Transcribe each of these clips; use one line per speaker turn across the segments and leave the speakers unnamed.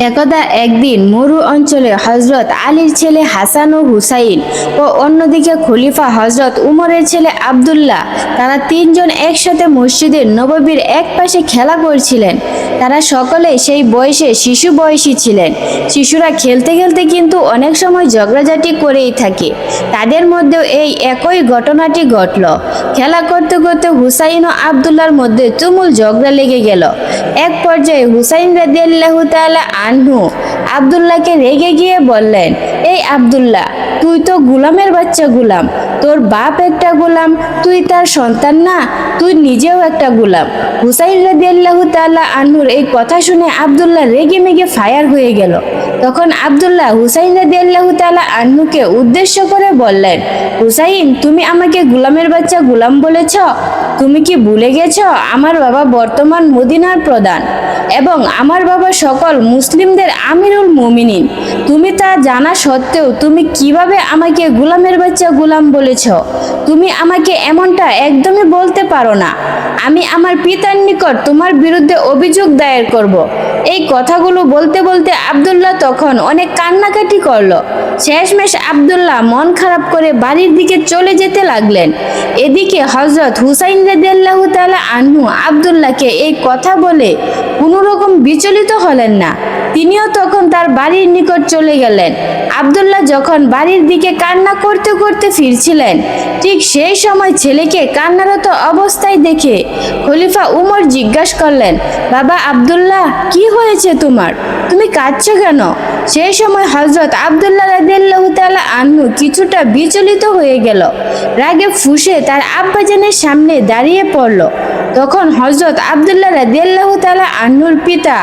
একদা একদিন মরু অঞ্চলে হজরত আলীর ছেলে হাসান ও হুসাইন ও অন্যদিকে খলিফা হজরত উমরের ছেলে আব্দুল্লাহ, তারা তিনজন একসাথে মসজিদের নববীর এক পাশে খেলা করছিলেন। তারা সকলে সেই বয়সে শিশু বয়সী ছিলেন। শিশুরা খেলতে খেলতে কিন্তু অনেক সময় ঝগড়াঝাটি করেই থাকে। তাদের মধ্যেও এই একই ঘটনাটি ঘটল। খেলা করতে করতে হুসাইন ও আবদুল্লার মধ্যে তুমুল ঝগড়া লেগে গেল। এক পর্যায়ে হুসাইন রাদিয়াল্লাহু তাআলা আনহু আবদুল্লাহকে রেগে গিয়ে বললেন এই আবদুল্লাহ তুই তো গুলামের বাচ্চা গুলাম। তোর বাপ একটা গোলাম, তুই তার সন্তান না, তুই নিজেও একটা গোলাম। হুসাইন রাদিয়াল্লাহু তাআলা আনহুর এই কথা শুনে আবদুল্লাহ রেগে মেগে ফায়ার হয়ে গেল। তখন আবদুল্লাহ হুসাইন রাদিয়াল্লাহু তাআলা আনহুকে উদ্দেশ্য করে বললেন, হুসাইন, তুমি আমাকে গুলামের বাচ্চা গুলাম বলেছ? তুমি কি ভুলে গেছ? আমার বাবা বর্তমান মদিনার প্রধান এবং আমার বাবা সকল মুসলিমদের আমিরুল মুমিনিন। তুমি তা জানা সত্ত্বেও তুমি কীভাবে আমাকে গুলামের বাচ্চা গুলাম বলেছ তুমি আমাকে এমনটা একদমই বলতে পারো না। আমি আমার পিতার নিকট তোমার বিরুদ্ধে অভিযোগ দায়ের করব। এই কথাগুলো বলতে বলতে আবদুল্লাহ তখন অনেক কান্নাকাটি করল। শেষমেশ আবদুল্লাহ মন খারাপ করে বাড়ির দিকে চলে যেতে লাগলেন। এদিকে হজরত হুসাইন রাদিয়াল্লাহু তাআলা আনহু আবদুল্লাহকে এই কথা বলে কোনো রকম বিচলিত হলেন না। তিনিও তখন তার বাড়ির নিকট চলে গেলেন। আবদুল্লাহ যখন বাড়ির দিকে কান্না করতে করতে ফিরছিলেন, ঠিক সেই সময় ছেলেকে কান্নারত অবস্থায় দেখে খলিফা উমর জিজ্ঞাসা করলেন, বাবা আবদুল্লাহ, কি হয়েছে তোমার? তুমি কাঁদছো কেন? সেই সময় হজরত আবদুল্লাহ রাদিয়াল্লাহু তাআলা আনহু কিছুটা বিচলিত হয়ে গেল। রাগে ফুঁসে তার আব্বাজানের সামনে দাঁড়িয়ে পড়ল। তখন হজরত আবদুল্লাহ রাদিয়াল্লাহু তাআলা আন্নুর পিতা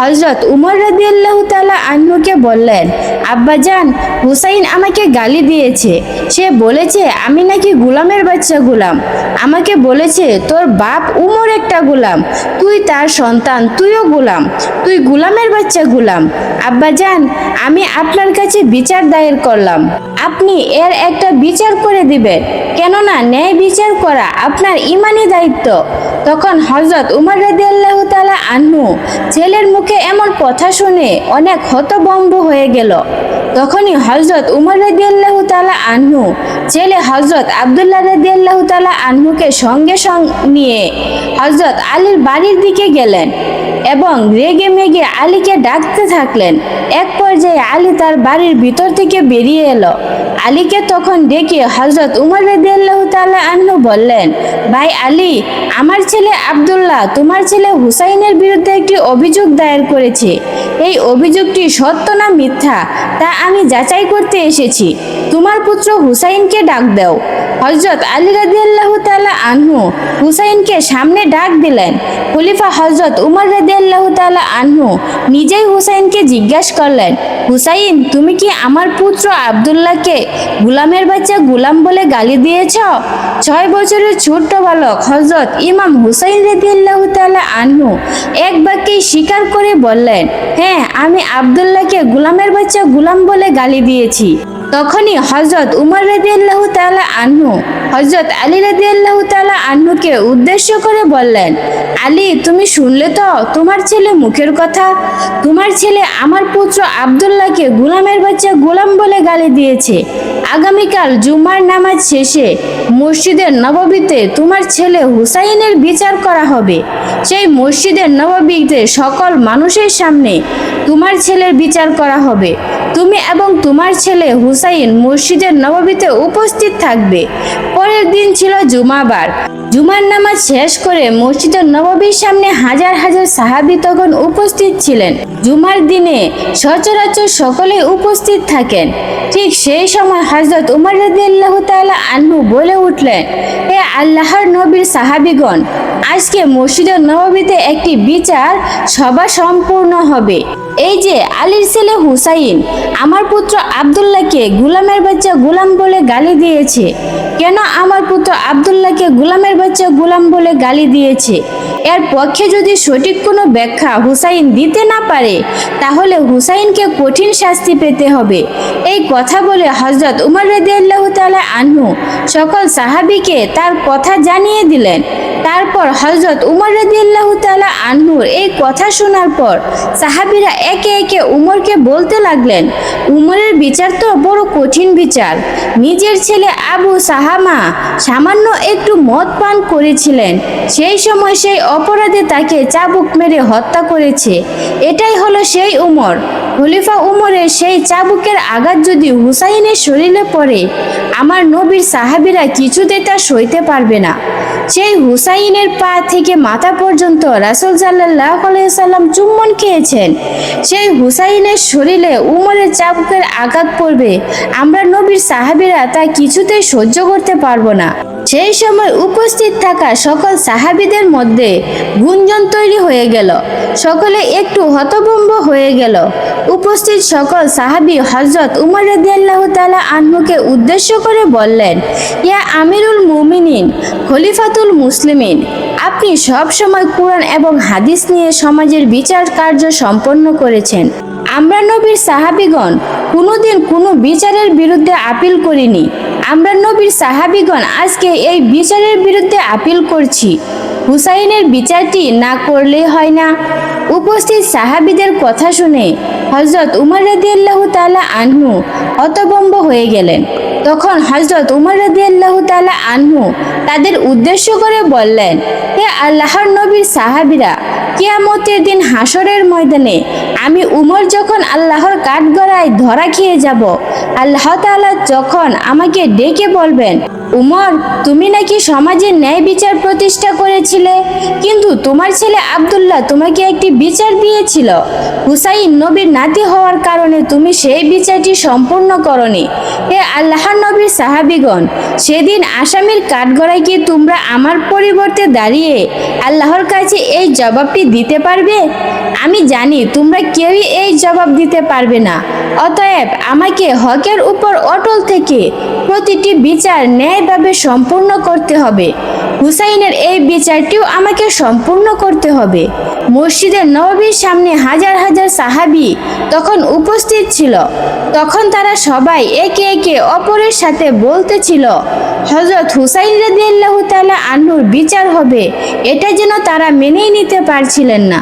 হজরত উমর রাদিয়াল্লাহু তাআলা আন্নুকে বললেন আব্বাজান হুসাইন আমাকে গালি দিয়েছে। সে বলেছে, আমি নাকি গুলামের বাচ্চা গুলাম। আমাকে বলেছে, তোর বাপ উমর একটা গুলাম। তুই তার সন্তান, তুইও গুলাম। তুই গুলামের বাচ্চা গুলাম। আব্বাজান আমি আপনার কাছে বিচার দায়ের করলাম। আপনি এর একটা বিচার করে দিবেন। কেননা ন্যায় বিচার করা আপনার ইমানি দায়িত্ব। তখন হজরত উমর রাদিয়াল্লাহু আনহু ছেলের মুখে এমন কথা শুনে অনেক হতভম্ব হয়ে গেল। তখনই হজরত উমর রাদিয়াল্লাহু তাআলা আনহু ছেলে হজরত আব্দুল্লাহ রাদিয়াল্লাহু তাআলা আনহুকে সঙ্গে সঙ্গে নিয়ে হজরত আলীর বাড়ির দিকে গেলেন এবং রেগে মেগে আলীকে ডাকতে থাকলেন। এক পর্যায়ে আলী তার বাড়ির ভিতর থেকে বেরিয়ে এলো। আলীকে তখন ডেকে হজরত উমর রাদিয়াল্লাহু আনহু বললেন, ভাই আলী, আমার ছেলে আবদুল্লাহ তোমার ছেলে হুসাইনের বিরুদ্ধে একটি অভিযোগ দায়ের করেছে। এই অভিযোগটি সত্য না মিথ্যা তা আমি যাচাই করতে এসেছি। তোমার পুত্র হুসাইনকে ডাক দাও। হজরত আলী রাদিয়াল্লাহু তাআলা আনহু হুসাইনকে সামনে ডাক দিলেন। খলিফা হজরত উমর রাদিয়াল্লাহু তাআলা আনহু নিজেই হুসাইনকে জিজ্ঞাসা করলেন, হুসাইন, তুমি কি আমার পুত্র আব্দুল্লাহকে গুলামের বাচ্চা গুলাম বলে গালি দিয়েছ? ছয় বছরের ছোট্ট বালক হজরত ইমাম হুসাইন রাদিয়াল্লাহু তাআলা আনহু এক বাক্যেই স্বীকার করে বললেন হ্যাঁ আমি আব্দুল্লাহকে গুলামের বাচ্চা গুলাম বলে গালি দিয়েছি। তখনই হজরত উমর রাদিয়াল্লাহু তাআলা আনহু হজরত আলী রাদিয়াল্লাহু তাআলা আনহুকে উদ্দেশ্য করে বললেন, আলী, তুমি শুনলে তো তোমার ছেলে মুখের কথা? তোমার ছেলে আমার পুত্র আব্দুল্লাহকে গুলামের বাচ্চা গোলাম বলে গালি দিয়েছে। আগামীকাল জুমার নামাজ শেষে মসজিদের নববীতে তোমার ছেলে হুসাইনের বিচার করা হবে। সেই মসজিদের নববীতে সকল মানুষের সামনে তোমার ছেলের বিচার করা হবে। তুমি এবং তোমার ছেলে হুসাইন মসজিদের নববীতে উপস্থিত থাকবে। পরের দিন ছিল জুমাবার। জুমার নামাজ শেষ করে মসজিদের নববীর সামনে হাজার হাজার সাহাবি তখন উপস্থিত ছিলেন। জুমার দিনে সচরাচর সকলেই উপস্থিত থাকেন। ঠিক সেই সময় হজরত উমর রাদিয়াল্লাহু তাআলা আনহু বলে উঠলেন হে আল্লাহর নবীর সাহাবিগণ, আজকে মসজিদের নববীতে একটি বিচার সভা সম্পূর্ণ হবে। এই যে আলীর ছেলে হুসাইন, আমার পুত্র আব্দুল্লাহকে গুলামের বাচ্চা গুলাম বলে গালি দিয়েছে। কেন আমার পুত্র আব্দুল্লাহকে গুলামের বাচ্চা গুলাম বলে গালি দিয়েছে? এর পক্ষে যদি সঠিক কোনো ব্যাখ্যা হুসাইন দিতে না পারে, তাহলে হুসাইনকে কঠিন শাস্তি পেতে হবে। এই কথা বলে হজরত উমর রাদিয়াল্লাহু তাআলা আনহু সকল সাহাবীকে তার কথা জানিয়ে দিলেন। তারপর হজরত উমর রাদিয়াল্লাহু তাআলা আনহুর এই কথা শোনার পর সাহাবীরা একে একে উমরকে বলতে লাগলেন, উমরের বিচার তো বড় কঠিন বিচার। নিজের ছেলে আবু সাহামা সামান্য একটু মদ পান করেছিলেন। সেই সময় সেই অপরাধে তাকে চাবুক মেরে হত্যা করেছে। এটাই হলো সেই উমর। খলিফা উমরের সেই চাবুকের আঘাত যদি হুসাইনের শরীরে পড়ে, আমার নবীর সাহাবিরা কিছুতে তা সইতে পারবে না। সেই হুসাইনের পা থেকে মাথা পর্যন্ত রাসুল সাল্লাহ সাল্লাম চুম্বন খেয়েছেন। সেই হুসাইনের শরীরে উমরের চাবুকের আঘাত পড়বে। আমরা নবীর সাহাবিরা তা কিছুতেই সহ্য করতে পারব না। সেই সময় উপস্থিত থাকা সকল সাহাবিদের মধ্যে গুঞ্জন তৈরি হয়ে গেল। সকলে একটু হতভম্ব হয়ে গেল। উপস্থিত সকল সাহাবি হজরত উমর রাদিয়াল্লাহ তাআলা আনহুকে উদ্দেশ্য করে বললেন, ইয়া আমিরুল মুমিনিন, খলিফাতুল মুসলিমিন, আপনি সব সময় কোরআন এবং হাদিস নিয়ে সমাজের বিচার কার্য সম্পন্ন করেছেন। আমরা নবীর সাহাবিগণ কোনোদিন কোনো বিচারের বিরুদ্ধে আপিল করিনি। আমরা নবীর সাহাবিগণ আজকে এই বিচারের বিরুদ্ধে আপিল করছি। হুসাইনের বিচারটি না করলেই হয় না। উপস্থিত সাহাবিদের কথা শুনে হজরত উমর রাদিয়াল্লাহু তালা আনহু হতবম্ব হয়ে গেলেন। তখন হজরত উমর রাদিয়াল্লাহু তালা আনহু তাদের উদ্দেশ্য করে বললেন, হে আল্লাহর নবীর সাহাবিরা কিয়ামতের দিন হাসরের ময়দানে আমি উমর যখন আল্লাহর কাঠগড়ায় ধরা খেয়ে যাব, আল্লাহ তালা যখন আমাকে ডেকে বলবেন উমর, তুমি নাকি সমাজে ন্যায় বিচার প্রতিষ্ঠা করেছিলে? কিন্তু তোমার ছেলে আব্দুল্লাহ তোমাকে একটি বিচার দিয়েছিল। হুসাইন নবীর নাতি হওয়ার কারণে তুমি সেই বিচারটি সম্পূর্ণ করনি। হে আল্লাহর নবীর সাহাবিগণ, সেদিন আসামির কাঠগড়ায় কি তোমরা আমার পরিবর্তে দাঁড়িয়ে আল্লাহর কাছে এই জবাবটি দিতে পারবে? আমি জানি তোমরা কেউই এই জবাব দিতে পারবে না। অতএব আমাকে হকের উপর অটল থেকে প্রতিটি বিচার ন্যায়ভাবে সম্পূর্ণ করতে হবে। হুসাইনের এই বিচারটিও আমাকে সম্পূর্ণ করতে হবে। মসজিদের নবীর সামনে হাজার হাজার সাহাবি তখন উপস্থিত ছিল। তখন তারা সবাই একে একে অপরের সাথে বলতেছিল হজরত হুসাইন রাদিয়াল্লাহু তাআলা আন্নুর বিচার হবে। এটা যেন তারা মেনেই নিতে পারছিলেন না।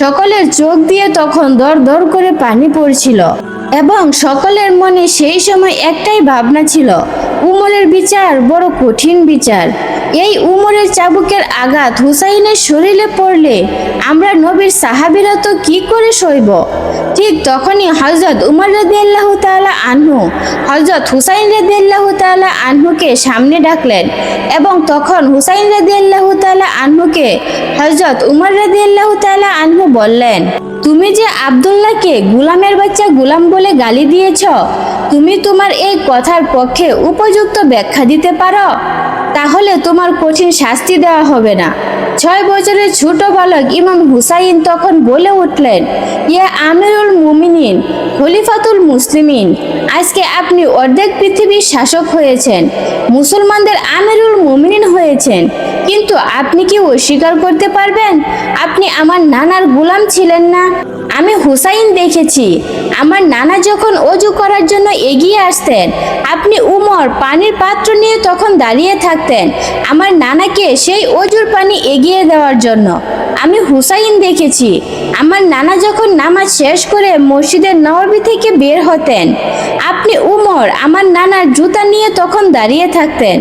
সকলের চোখ দিয়ে তখন দর দর করে পানি পড়ছিল। এবং সকলের মনে সেই সময় একটাই ভাবনা ছিল, উমরের বিচার বড় কঠিন বিচার। এই উমরের চাবুকের আঘাত হুসাইনের শরীরে পড়লে আমরা নবীর সাহাবিরা তো কি করে সইব? ঠিক তখনই হজরত উমর রাদিয়াল্লাহু তাআলা আনহু হজরত হুসাইন রাদিয়াল্লাহু তাআলা আনহুকে সামনে ডাকলেন এবং তখন হুসাইন রাদিয়াল্লাহু তাআলা আনহুকে হজরত উমর রাদিয়াল্লাহু তাআলা আনহু বললেন তুমি যে আবদুল্লাহকে গুলামের বাচ্চা গুলাম বলে গালি দিয়েছ, তুমি তোমার এই কথার পক্ষে উপযুক্ত ব্যাখ্যা দিতে পারো? তাহলে তোমার কঠিন শাস্তি দেওয়া হবে না। ছয় বছরের ছোট বালক ইমাম হুসাইন তখন বলে উঠলেন ইয়া আমিরুল মুমিনিন, খলিফাতুল মুসলিমিন। আজকে আপনি অর্ধেক পৃথিবীর শাসক হয়েছেন, মুসলমানদের আমিরুল মুমিনিন হয়েছেন। কিন্তু আপনি কি অস্বীকার করতে পারবেন? আপনি আমার নানার গোলাম ছিলেন না। আমি হুসাইন দেখেছি। আমার নানা যখন অজু করার জন্য এগিয়ে আসতেন, আপনি উমর পানির পাত্র নিয়ে তখন দাঁড়িয়ে থাকতেন আমার নানাকে সেই অজুর পানি এগিয়ে দেওয়ার জন্য। আমি হুসাইন দেখেছি। আমার নানা যখন নামাজ শেষ করে মসজিদের নববী থেকে বের হতেন, আপনি উমর আমার নানার জুতা নিয়ে তখন দাঁড়িয়ে থাকতেন।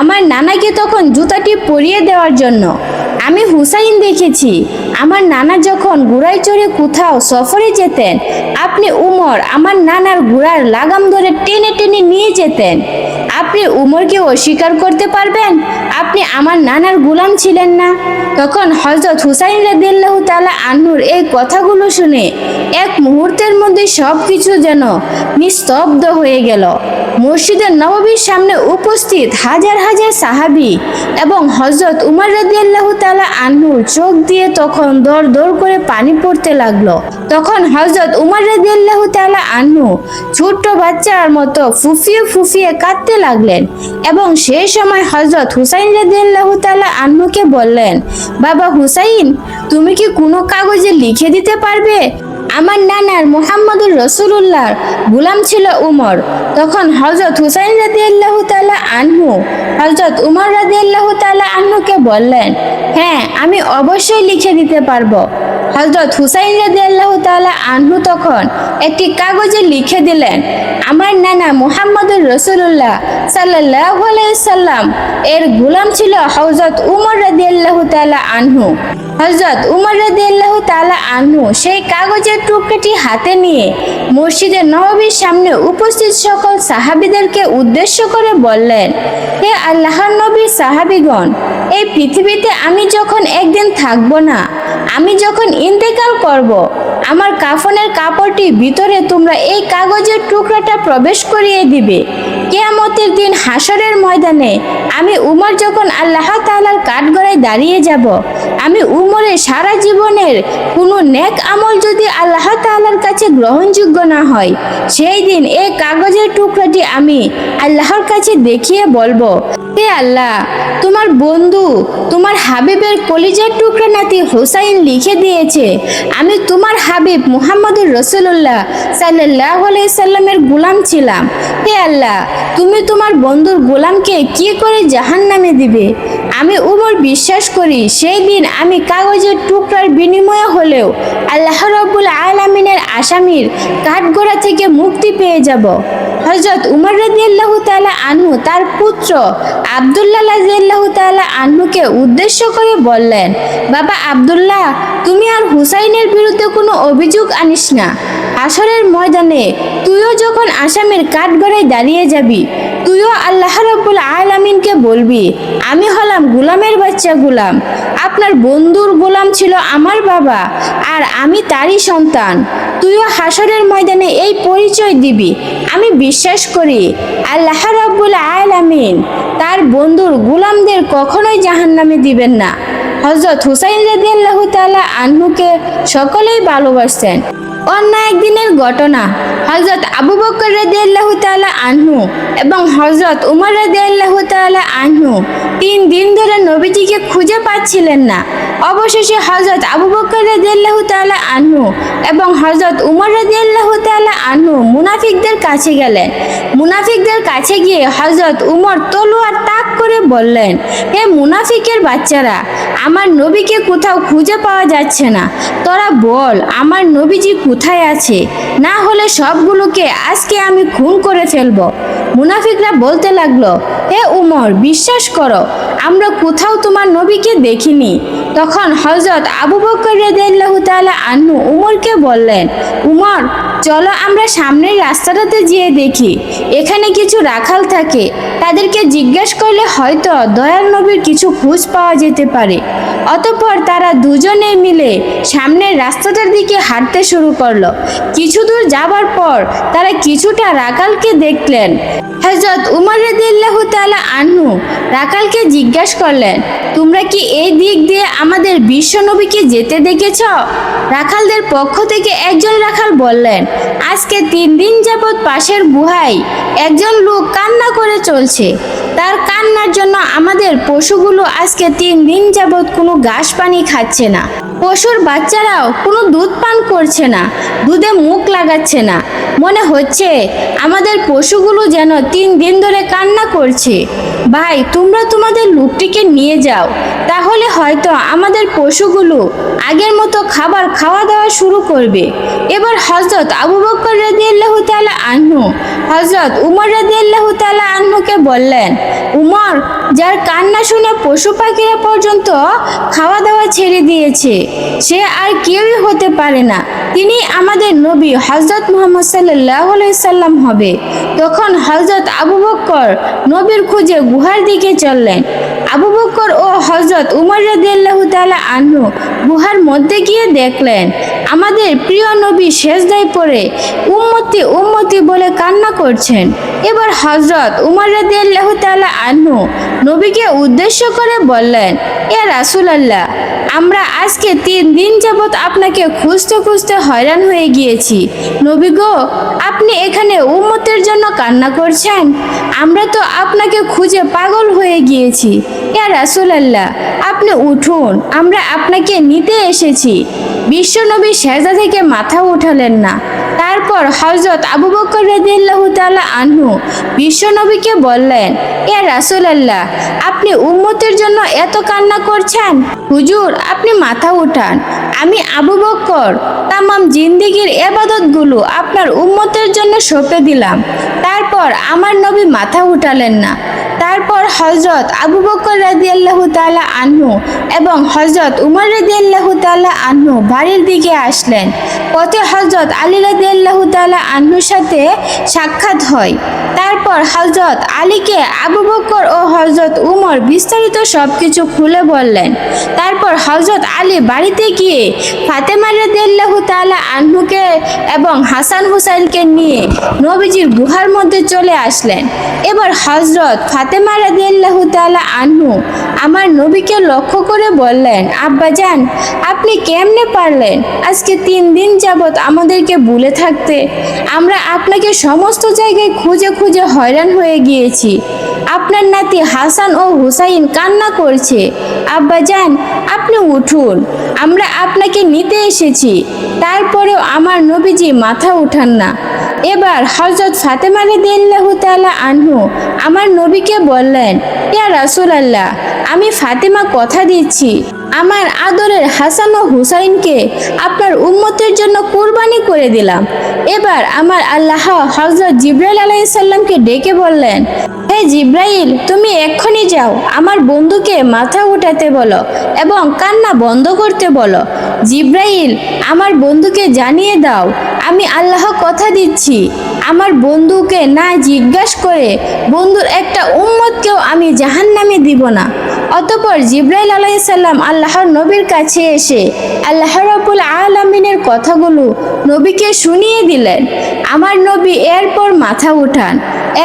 আমার নানাকে তখন জুতাটি পরিয়ে দেওয়ার জন্য। আমি হুসাইন দেখেছি। আমার নানা যখন ঘোড়ায় চড়ে কোথাও সফরে যেতেন, আপনি উমর আমার নানার ঘোড়ার লাগাম ধরে টেনে টেনে নিয়ে যেতেন। আপনি উমরকে অস্বীকার করতে পারবেন? আপনি আমার নানার গুলাম ছিলেন না। তখন হজরত হুসাইন রাদিয়াল্লাহু তাআলা আনহুর এই কথাগুলো শুনে এক মুহূর্তের মধ্যে সব কিছু যেন নিস্তব্ধ হয়ে গেল। মসজিদের নববীর সামনে উপস্থিত হাজার হাজার সাহাবি এবং হজরত উমর রাদিয়াল্লাহু তাআলা আনহুর চোখ দিয়ে তখন দর দর করে পানি পড়তে লাগল। তখন হজরত উমর রাদিয়াল্লাহু তাআলা আনহু ছোট্ট বাচ্চার মতো ফুফিয়ে ফুফিয়ে কাঁদতে লাগলেন এবং সেই সময় হজরত হুসাইন রাদিয়াল্লাহু তাআলা আনহুকে বললেন, বাবা হুসাইন, তুমি কি কোনো কাগজে লিখে দিতে পারবে? আমার নানার মোহাম্মদুর রসুল্লাহর গুলাম ছিল উমর। তখন হজরত হুসাইন রাদিয়াল্লাহু তাআলা আনহু হজরত উমর রাদিয়াল্লাহু তাআলা আনহুকে বললেন হ্যাঁ আমি অবশ্যই লিখে দিতে পারব। হজরত হুসাইন রাজি আল্লাহ তাআলা আনহু তখন একটি কাগজে লিখে দিলেন, আমার নানা মুহাম্মদুর রসুল্লাহ সাল্লাহ সাল্লাম এর গুলাম ছিল হজরত উমর রাজি আল্লাহ তাআলা আনহু। হজরত উমর রাজি আল্লাহ তাআলা আনহু সেই কাগজের টুকরাটি হাতে নিয়ে মসজিদের নববীর সামনে উপস্থিত সকল সাহাবিদেরকে উদ্দেশ্য করে বললেন, হে আল্লাহর নবীর সাহাবিগণ, এই পৃথিবীতে আমি যখন একদিন থাকব না, আমি যখন ইন্তেকাল করব। আমার কাফনের কাপড়টি ভিতরে তোমরা এই কাগজের টুকরাটা প্রবেশ করিয়ে দিবে। কেয়ামতের দিন হাসরের ময়দানে আমি উমর যখন আল্লাহ তাআলার কাঠগড়ায় দাঁড়িয়ে যাব, আমি উমরের সারা জীবনের কোনো নেক আমল যদি আল্লাহ তাআলার কাছে গ্রহণযোগ্য না হয়, সেই দিন এই কাগজের টুকরাটি আমি আল্লাহর কাছে দেখিয়ে বলব। হে আল্লাহ, তোমার বন্ধু, তোমার হাবিবের কলিজার টুকরা নাতি হোসাইন লিখে দিয়েছে, আমি তোমার হাবিব মুহাম্মদুর রসুল্লাহ সাল্লাহ সাল্লামের গোলাম ছিলাম। হে আল্লাহ, তুমি তোমার বন্ধুর গোলামকে কি করে জাহান নামে দিবে? আমি উমর বিশ্বাস করি, সেই দিন আমি কাগজের টুকরার বিনিময়ে হলেও আল্লাহ রব্বুল আলামিনের আসামির কাঠগোড়া থেকে মুক্তি পেয়ে যাব। হজরত উমর রাদিয়াল্লাহু তাআলা আনহু, তার পুত্র আব্দুল্লাহ রাদিয়াল্লাহু তাআলা আনহুকে উদ্দেশ্য করে বললেন, বাবা আব্দুল্লাহ, তুমি আর হুসাইনের বিরুদ্ধে কোনো অভিযোগ আনিস না। আসরের ময়দানে তুইও যখন আসামের কাঠগড়ায় দাঁড়িয়ে যাবি, তুইও আল্লাহ রব্বুল আলামিনকে বলবি, আমি হলাম গোলামের বাচ্চা গোলাম। আপনার বন্ধুর গোলাম ছিল আমার বাবা, আর আমি তারই সন্তান। তুইও হাসরের ময়দানে এই পরিচয় দিবি। আমি বিশ্বাস করি, আল্লাহ রব্বুল আলামিন তার বন্ধুর গুলামদের কখনোই জাহান্নামে দিবেন না। হজরত হুসাইন রাদিয়াল্লাহু তাআলা আনহুকে সকলেই ভালোবাসতেন। অন্য একদিনের ঘটনা। হজরত আবু বকর রাদিয়াল্লাহু তাআলা আনহু এবং হজরত উমর রাদিয়াল্লাহু তাআলা আনহু তিন দিন ধরে নবীজিকে খুঁজে পাচ্ছিলেন না। অবশেষে হজরত আবু বকর রাদিয়াল্লাহু তাআলা আনহু এবং হজরত উমর রাদিয়াল্লাহু তাআলা আনহু মুনাফিকদের কাছে গেলেন। মুনাফিকদের কাছে গিয়ে হজরত উমর তলোয়ার তাক করে বললেন, হে মুনাফিকের বাচ্চারা, আমার নবীকে কোথাও খুঁজে পাওয়া যাচ্ছে না। তোরা বল, আমার নবীজি কোথায় আছে? না হলে সবগুলোকে আজকে আমি খুন করে ফেলব। মুনাফিকরা বলতে লাগল, হে উমর, বিশ্বাস করো, আমরা কোথাও তোমার নবীকে দেখিনি। তখন হজরত আবু বকর রেদাহ তালা আন্নু উমরকে বললেন, উমর চলো আমরা সামনের রাস্তাটাতে যেয়ে দেখি। এখানে কিছু রাখাল থাকে। তাদেরকে জিজ্ঞেস করলে হয়তো দয়াল নবীর কিছু খোঁজ পাওয়া যেতে পারে। অতঃপর তারা দুজনে মিলে সামনের রাস্তাটার দিকে হাঁটতে শুরু করল। কিছু দূর যাবার পর তারা কিছুটা রাখালকে দেখলেন। হজরত উমর রাদিয়াল্লাহু তাআলা আনহু রাকালকে জিজ্ঞাসা করলেন, তোমরা কি এই দিক দিয়ে আমাদের বিশ্ব নবীকে যেতে দেখেছ? রাখালদের পক্ষ থেকে একজন রাখাল বললেন, আজকে তিন দিন যাবৎ পাশের গুহায় একজন লোক কান্না করে চলছে। তার কান্নার জন্য আমাদের পশুগুলো আজকে তিন দিন যাবৎ কোনো ঘাস পানি খাচ্ছে না। পশুর বাচ্চারাও কোনো দুধ পান করছে না, দুধে মুখ লাগাচ্ছে না। মনে হচ্ছে আমাদের পশুগুলো যেন তিন দিন ধরে কান্না করছে। ভাই, তোমরা তোমাদের লোকটিকে নিয়ে যাও। তাহলে হয়তো আমাদের পশুগুলো আগের মতো খাবার খাওয়া দাওয়া শুরু করবে। এবার হজরত আবু বকর রাদিয়াল্লাহু তাআলা আনহু হজরত উমর রাদিয়াল্লাহু তাআলা আনহুকে বললেন, উমর, যার কান্না শুনে পশু পাখিরা পর্যন্ত খাওয়া দাওয়া ছেড়ে দিয়েছে, সে আর কেউই হতে পারে না। তিনি আমাদের নবী হজরত মুহাম্মদ সাল্লাহ সাল্লাম হবে। তখন হজরত আবু বক্কর নবীর খুঁজে গুহার দিকে চললেন। আবু বক্কর ও হজরত উমর রাদিয়াল্লাহু তালা আনহু গুহার মধ্যে গিয়ে দেখলেন, আমাদের প্রিয় নবী শেষদায় পড়ে, উম্মতি উম্মতি বলে কান্না করছেন। এবার হজরত উমর রাদিয়াল্লাহু তালা আনহু নবীকে উদ্দেশ্য করে বললেন, এ রাসূলুল্লাহ আমরা আজকে তিন দিন যাবৎ আপনাকে খুঁজতে খুঁজতে হয়রান হয়ে গিয়েছি। নবী গো, আপনি এখানে উম্মতের জন্য কান্না করছেন? আমরা তো আপনাকে খুঁজে পাগল হয়ে গিয়েছি। ইয়া রাসূলুল্লাহ, আপনি উঠুন, আমরা আপনাকে নিতে এসেছি। বিশ্বনবী সেজদা থেকে মাথা উঠালেন না। তারপর হজরত আবু বকর রাদিয়াল্লাহু তাআলা আনহু বিশ্বনবীকে বললেন এ রাসূলুল্লাহ, আপনি উম্মতের জন্য এত কান্না করছেন? হুজুর, আপনি মাথা উঠান। আমি আবু বকর, তামাম জিন্দিগির এবাদতগুলো আপনার উম্মতের জন্য সঁপে দিলাম। তারপর আমার নবী মাথা উঠালেন না। তারপর হজরত আবু বকর রাজি আল্লাহ তালা আনহু এবং হজরত উমর রাজি আল্লাহ তালা আনহু বাড়ির দিকে আসলেন। পথে হজরত আলী রাজি আল্লাহ তালা আনহুর সাথে সাক্ষাৎ হয়। তারপর হজরত আলীকে আবু বকর ও হজরত উমর বিস্তারিত সব কিছু খুলে বললেন। তারপর হজরত আলী বাড়িতে গিয়ে ফাতেমা রাদিয়াল্লাহু তাআলা আনহুকে এবং হাসান হুসাইনকে নিয়ে নবীজির গুহার মধ্যে চলে আসলেন। এবার হজরত ফাতেমা রাদিয়াল্লাহু তাআলা আনহু আমার নবীকে লক্ষ্য করে বললেন আব্বাজান আপনি কেমনে পারলেন? আজকে তিন দিন যাবত আমাদেরকে ভুলে থাকতে। আমরা আপনাকে সমস্ত জায়গায় খুঁজে খুঁজে হয়রান হয়ে গিয়েছি। আপনার নাতি হাসান ও হুসাইন কান্না করছে। আব্বা যান আপনি উঠুন। আমরা আপনাকে নিতে এসেছি। তারপরেও আমার নবীজি মাথা উঠান না। এবার হজরত ফাতেমা রাদিয়াল্লাহু তাআলা আনহু আমার নবীকে বললেন, ইয়া রাসূলুল্লাহ, আমি ফাতেমা কথা দিচ্ছি। আমার আদরের হাসান ও হুসাইনকে আপনার উম্মতের জন্য কুরবানি করে দিলাম। এবার আমার আল্লাহ হজরত জিব্রাইল আলাইসাল্লামকে ডেকে বললেন, হে জিব্রাইল, তুমি এক্ষুনি যাও, আমার বন্ধুকে মাথা উঠাতে বলো এবং কান্না বন্ধ করতে বলো। জিব্রাইল, আমার বন্ধুকে জানিয়ে দাও, আমি আল্লাহ কথা দিচ্ছি। আমার বন্ধুকে না জিজ্ঞাস করে বন্ধুর একটা উম্মতকেও আমি জাহান্নামে দিব না। অতপর জিব্রাইল আলাইসাল্লাম আল্লাহর নবীর কাছে এসে আল্লাহ রাবুল আলমিনের কথাগুলো নবীকে শুনিয়ে দিলেন। আমার নবী এরপর মাথা উঠান।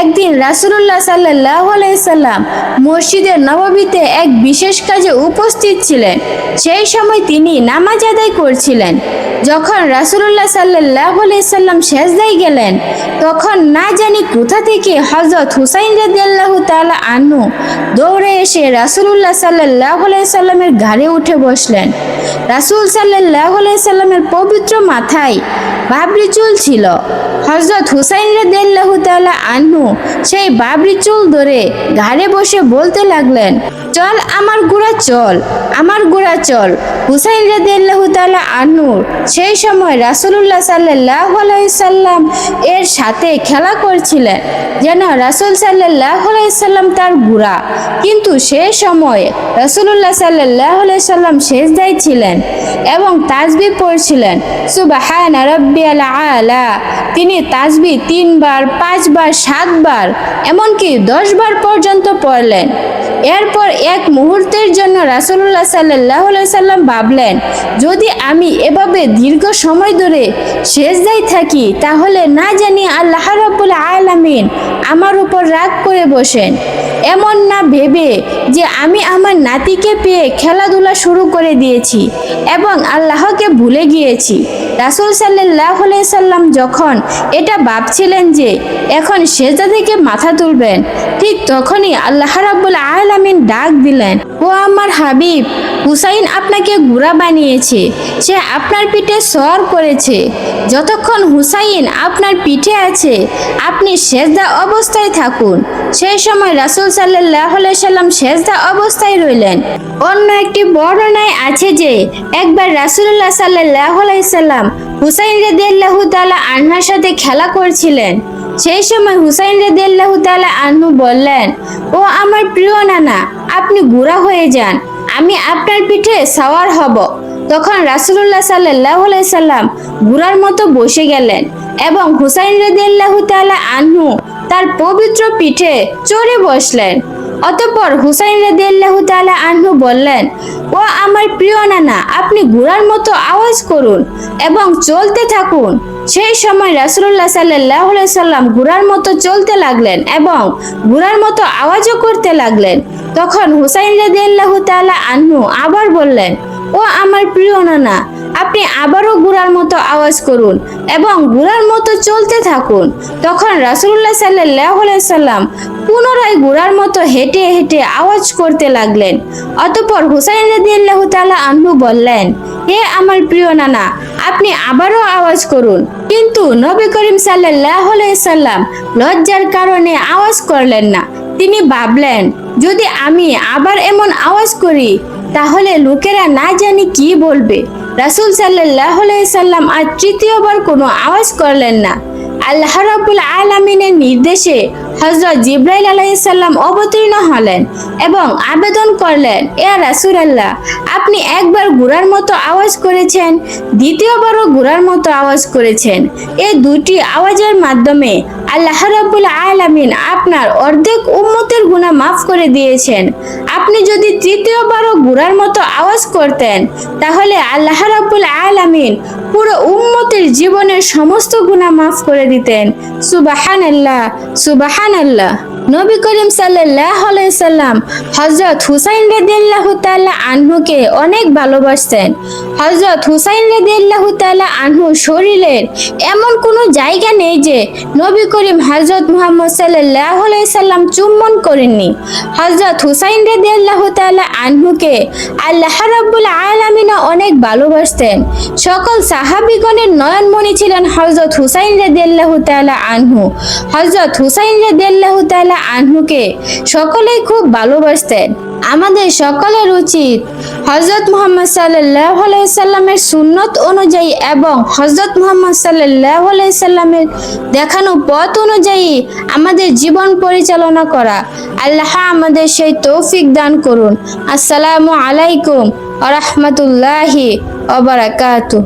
একদিন রাসুলুল্লাহ সাল্লাহ সাল্লাম মসজিদের নববীতে এক বিশেষ কাজে উপস্থিত ছিলেন। সেই সময় তিনি নামাজ আদায় করছিলেন। যখন রাসুলুল্লাহ সাল্লাহ সাল্লাম শেষদায় গেলেন, তখন না জানি কোথা থেকে হজরত হুসাইন রাদিয়াল্লাহু তাআলা আনু দৌড়ে এসে রাসুলুল্লাহ সাল্লাহ সাল্লামের ঘাড়ে উঠে বসলেন। রাসুল সাল্লাহ সাল্লামের পবিত্র মাথায় বাবরি চুল ছিল। হজরত হুসাইন রাদিয়াল্লাহু তাল্লাহ আনহু সেই বাবরি চুল ধরে ঘাড়ে বসে বলতে লাগলেন চল, আমার গুড়া চল, আমার গুড়া চল। হুসাইন রাদিয়াল্লাহু তাআলা আনহুর সেই সময় রাসূলুল্লাহ সাল্লাল্লাহু আলাইহি সাল্লাম এর সাথে খেলা করছিলেন, যেন রাসূল সাল্লাল্লাহু আলাইহি সাল্লাম তার গুড়া। কিন্তু সেই সময় রাসূলুল্লাহ সাল্লাল্লাহু আলাইহি সাল্লাম সেজদায় ছিলেন এবং তাসবি পড়ছিলেন। সুবহান রাব্বিয়াল আলা, তিনি তাসবি তিনবার, পাঁচবার, সাতবার, এমনকি দশবার পর্যন্ত পড়লেন। এরপর এক মুহূর্তের জন্য রাসুল্লাহ সাল্লাহ সাল্লাম ভাবলেন, যদি আমি এভাবে দীর্ঘ সময় ধরে শেষদাই থাকি, তাহলে না জানি আল্লাহ রাব্বুল আলামিন আমার উপর রাগ করে বসেন। এমন না ভেবে যে আমি আমার নাতিকে পেয়ে খেলাধুলা শুরু করে দিয়েছি এবং আল্লাহকে ভুলে গিয়েছি। রাসুল সাল্লাহ সাল্লাম যখন এটা ভাবছিলেন যে এখন সেজদা থেকে মাথা তুলবেন, ঠিক তখনই আল্লাহ রাব্বুল আলামিন ডাক দিলেন, ও আমার হাবিব, হুসাইন আপনাকে গুড়া বানিয়েছে, সে আপনার পিঠে সর করেছে। যতক্ষণ হুসাইন আপনার পিঠে আছে, আপনি সেজদা অবস্থায় থাকুন। সেই সময় রাসুল সাল্লাহ সাল্লাম সেজদা অবস্থায় রইলেন। অন্য একটি বর্ণনায় আছে যে, একবার রাসুল্লাহ সাল্লাহ সাল্লাম হুসাইন রেদিয়াল্লাহু তাআলা আনহার সাথে খেলা করছিলেন। সেই সময় হুসাইন রেদিয়াল্লাহু তাআলা আনহু বললেন, ও আমার প্রিয় নানা, আপনি গুড়া হয়ে যান, আমি আপনার পিঠে সাওয়ার হব। তখন রাসুলুল্লাহ সাল্লাহ সাল্লাম গুড়ার মতো বসে গেলেন এবং হুসাইন রেদিয়াল্লাহু তাআলা আনহু তার পবিত্র পিঠে চড়ে বসলেন। অতঃপর হুসাইন রাদিয়াল্লাহু তাআলা আনহু বললেন, ও আমার প্রিয় নানা, আপনি ঘোড়ার মতো আওয়াজ করুন এবং চলতে থাকুন। সেই সময় রাসূলুল্লাহ সাল্লাল্লাহু আলাইহি সাল্লাম ঘোড়ার মতো চলতে লাগলেন এবং ঘোড়ার মতো আওয়াজও করতে লাগলেন। তখন হুসাইন রাদিয়াল্লাহু তাআলা আনহু আবার বললেন ও আমার প্রিয় নানা, আপনি আবারও গুড়ার মতো আওয়াজ করুন এবং গুড়ার মতো চলতে থাকুন। তখন রাসুল্লাহ সাল্লাহ সাল্লাম পুনরায় গুড়ার মতো হেঁটে হেঁটে আওয়াজ করতে লাগলেন। অতপর হুসাইন রাদিয়াল্লাহ আনহু বললেন, হে আমার প্রিয় নানা, আপনি আবারও আওয়াজ করুন। কিন্তু নবী করিম সাল্লাহ সাল্লাম লজ্জার কারণে আওয়াজ করলেন না। তিনি ভাবলেন যদি আমি আবার এমন আওয়াজ করি, তাহলে লোকেরা না জানি কি বলবে। রাসুল সাল্লাহ সাল্লাম আর তৃতীয়বার কোনো আওয়াজ করলেন না। আল্লাহ রাবুল আলমিনের নির্দেশে হজরত জিব্রাইল আলাইসাল্লাম অবতীর্ণ হলেন এবং আবেদন করলেন এ রাসুল আল্লাহ আপনি একবার গুড়ার মতো আওয়াজ করেছেন, দ্বিতীয়বারও গুড়ার মতো আওয়াজ করেছেন। এই দুটি আওয়াজের মাধ্যমে আল্লাহ রাবুল আলামিন আপনার অর্ধেক উম্মতের গুণা মাফ করে দিয়েছেন। আপনি যদি তৃতীয়বারও গুড়ার মতো আওয়াজ করতেন, তাহলে আল্লাহ রাবুল আলামিন পুরো উম্মতের জীবনের সমস্ত গুণা মাফ করে দিতেন। সুবাহান আল্লাহ সুবাহান আল্লাহ নবী করিম সাল্লাহ সাল্লাম হজরত হুসাইন রেদিল্লাহ তাল্লাহ আনহুকে অনেক ভালোবাসতেন। হজরত হুসাইন রেদিল্লাহ তাল্লাহ আনহু শরীরের এমন কোনো জায়গা নেই যে নবী করিম হজরত মুহাম্মদ সাল্লাহ সাল্লাম চুম্বন করেননি। হজরত হুসাইন রেদিল্লাহ তাল্লাহ আনহুকে আল্লাহ রাব্বুল আলামিনা অনেক ভালোবাসতেন। সকল সাহাবিগণের নয়নমণি ছিলেন হজরত হুসাইন রেদিল্লাহ তাল্লাহ আনহু। হজরত হুসাইন রেদিল্লাহ তাল্লাহ আনহুকে সকলেই খুব ভালোবাসতেন। আমাদের সকলের উচিত হজরত মুহাম্মদ সাল্লাহ সাল্লামের সুন্নত অনুযায়ী এবং হজরত মুহাম্মদ সাল্লাহ সাল্লামের দেখানো পথ অনুযায়ী আমাদের জীবন পরিচালনা করা। আল্লাহ আমাদের সেই তৌফিক দান করুন। আসসালামু আলাইকুম আ রহমতুল্লাহি অবরাকাতু